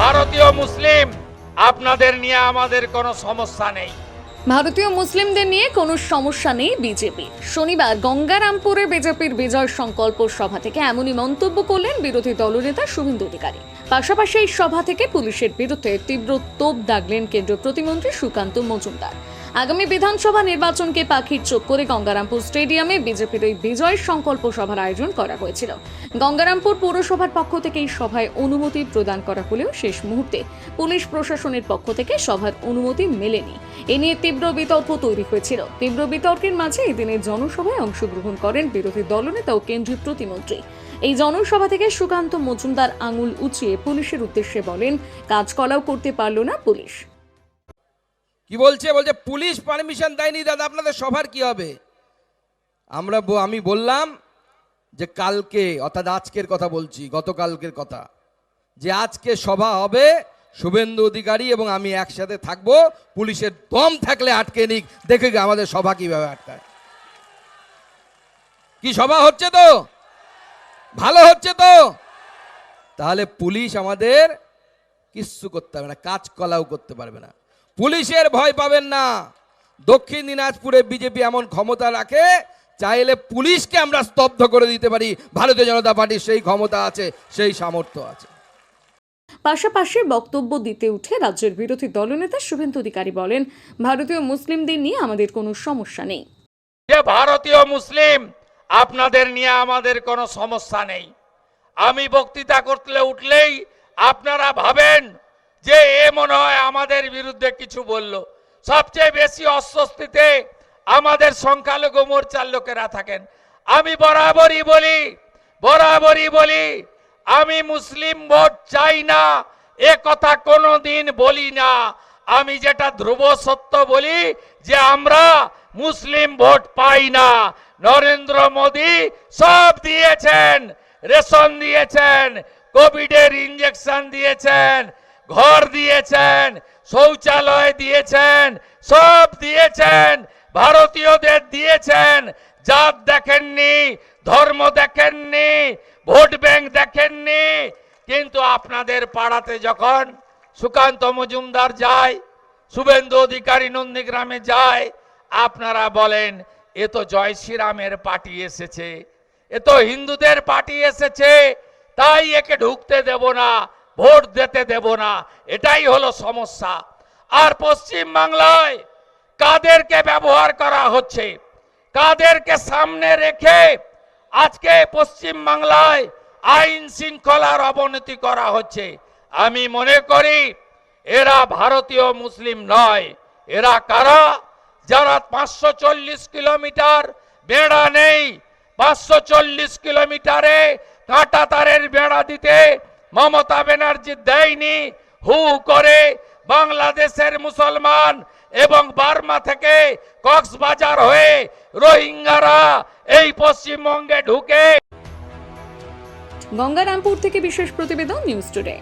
ভারতীয় মুসলিম, আপনাদের নিয়ে আমাদের কোনো সমস্যা নেই। ভারতীয় মুসলিমদের নিয়ে কোনো সমস্যা নেই বিজেপি। শনিবার গঙ্গারামপুরে বিজেপির বিজয় সংকল্প সভা থেকে এমনই মন্তব্য করলেন বিরোধী দলনেতা শুভেন্দু অধিকারী। পাশাপাশি এই সভা থেকে পুলিশের বিরুদ্ধে তীব্র তোপ দাগলেন কেন্দ্রীয় প্রতিমন্ত্রী সুকান্ত মজুমদার। আগামী বিধানসভা নির্বাচনকে পাখির চোখ করে গঙ্গারামপুর স্টেডিয়ামে বিজেপির ওই বিজয় সংকল্প সভার আয়োজন করা হয়েছিল। গঙ্গারামপুর পৌরসভার পক্ষ থেকে এই সভায় অনুমতি প্রদান করা হলেও শেষ মুহূর্তে পুলিশ প্রশাসনের পক্ষ থেকে সভার অনুমতি মেলেনি। এ নিয়ে তীব্র বিতর্ক তৈরি হয়েছিল। তীব্র বিতর্কের মাঝে এদিনের জনসভায় অংশগ্রহণ করেন বিরোধী দলনেতা ও কেন্দ্রীয় প্রতিমন্ত্রী। এই জনসভা থেকে সুকান্ত মজুমদার আঙুল উঁচিয়ে পুলিশের উদ্দেশ্যে বলেন, কাজকলাও করতে পারল না পুলিশ। কি বলছে? বলছে, পুলিশ পারমিশন দেয়নি দাদা, আপনাদের সভার কি হবে? আমরা আমি বললাম যে কালকে, অর্থাৎ আজকের কথা বলছি, গতকালকের কথা, যে আজকে সভা হবে শুভেন্দু অধিকারী এবং আমি একসাথে থাকব, পুলিশের দম থাকলে আটকে নিক, দেখে আমাদের সভা কীভাবে আটকায়। কি সভা হচ্ছে তো? ভালো হচ্ছে তো? তাহলে পুলিশ আমাদের কিচ্ছু করতে পারবে না, কাজ কলাও করতে পারবে না। পুলিশের ভয় পাবেন না। দক্ষিণ দিনাজপুরে বিজেপি এমন ক্ষমতা রাখে চাইলে পুলিশকে আমরা স্তব্ধ করে দিতে পারি। ভারতীয় জনতা পার্টির সেই ক্ষমতা আছে সেই সামর্থ্য আছে। পাশাপাশি বক্তব্য দিতে উঠে রাজ্যের বিরোধী দলনেতা শুভেন্দু অধিকারী বলেন ভারতীয় মুসলিমদের নিয়ে আমাদের কোনো সমস্যা নেই। যে ভারতীয় মুসলিম আপনাদের নিয়ে আমাদের কোনো সমস্যা নেই। আমি বক্তৃতা করতে উঠলেই আপনারা ভাবেন যে এ মনে হয় আমাদের বিরুদ্ধে কিছু বলল। সবচেয়ে বেশি অস্বস্তিতে আমাদের সংখ্যালঘু মোর্চার লোকেরা থাকেন। আমি বরাবরই বলি বরাবরই বলি, আমি মুসলিম ভোট চাই না, এ কথা কোনোদিন বলি না। আমি যেটা ধ্রুব সত্য বলি যে আমরা মুসলিম ভোট পাই না। নরেন্দ্র মোদী সব দিয়েছেন, রেশন দিয়েছেন, কোভিডের ইঞ্জেকশন দিয়েছেন ঘর দিয়েছেন, শৌচালয় দিয়েছেন, সব দিয়েছেন, ভারতীয়দের দিয়েছেন, জাত দেখেননি, ধর্ম দেখেননি, ভোট ব্যাংক দেখেননি। কিন্তু আপনাদের পাড়াতে যখন সুকান্ত মজুমদার যায়, শুভেন্দু অধিকারী নন্দীগ্রামে যায়, আপনারা বলেন, এ তো জয় শ্রীরামের পার্টি এসেছে, এ তো হিন্দুদের পার্টি এসেছে, তাই একে ঢুকতে দেব না। ভোট দিতে দেব না, এটাই হলো সমস্যা। আর পশ্চিম বাংলায় কাদেরকে ব্যবহার করা হচ্ছে? কাদেরকে সামনে রেখে আজকে পশ্চিম বাংলায় আইন শৃঙ্খলার অবনতি করা হচ্ছে? আমি মনে করি এরা ভারতীয় মুসলিম নয়। এরা কারা? যারা পাঁচশো চল্লিশ কিলোমিটার বেড়া নেই, পাঁচশো চল্লিশ কিলোমিটারে কাঁটা তারের বেড়া দিতে মমতা ব্যানার্জি দেয়নি। হু করে বাংলাদেশের মুসলমান এবং বার্মা থেকে কক্সবাজার হয়ে রোহিঙ্গারা এই পশ্চিমবঙ্গে ঢুকে। গঙ্গারামপুর থেকে বিশেষ প্রতিবেদন নিউজ টুডে।